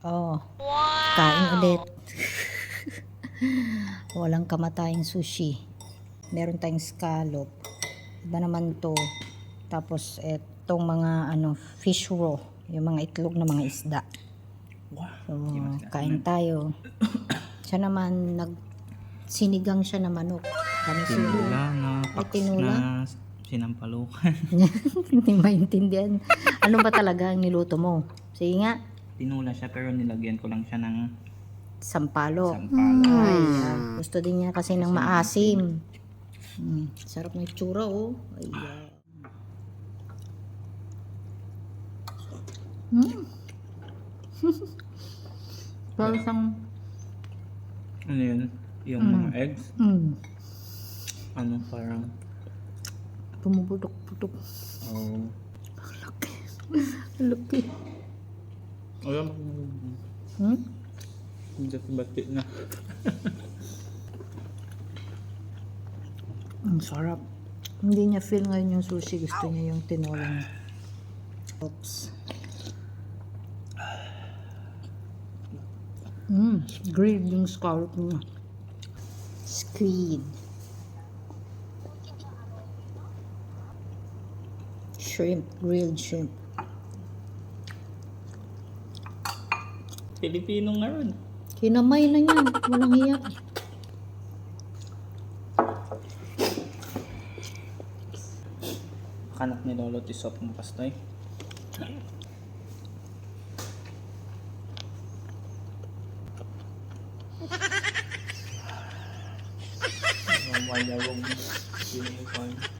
Oh. Kain ulit. Walang kamatayang sushi. Meron tayong scallop. Iba naman to. Tapos etong mga ano fish roe, yung mga itlog na mga isda. Wow. So, kain tayo. siya naman nag sinigang siya na manok. Kami sila. Tinula na Ay, paks tinula? na sinampalukan. Hindi maintindihan. Ano ba talaga ang niluto mo? Sige nga, Tinula siya pero nilagyan ko lang siya ng sampalo. sampalo. Ay, ah, gusto din niya kasi ng maasim. Mm, sarap ng itsura, oh. Ayan. Mm. Parang isang, Ano yun? Yung mga eggs. mm, Ano parang pumuputok-putok. oh, Laki. Alam mo, Hmm? hindi bati na. Ang sarap. Hindi niya feel ngayon yung sushi. Gusto niya yung tinolang. Oops. Mm, grilled yung scallop niya. Squid. Shrimp, grilled shrimp. Pilipino nga ron. Kinamay na niya. Walang hiya. Kanak ni Lolo Tisop mo pastoy. Mamaya Mamayawang unicorn.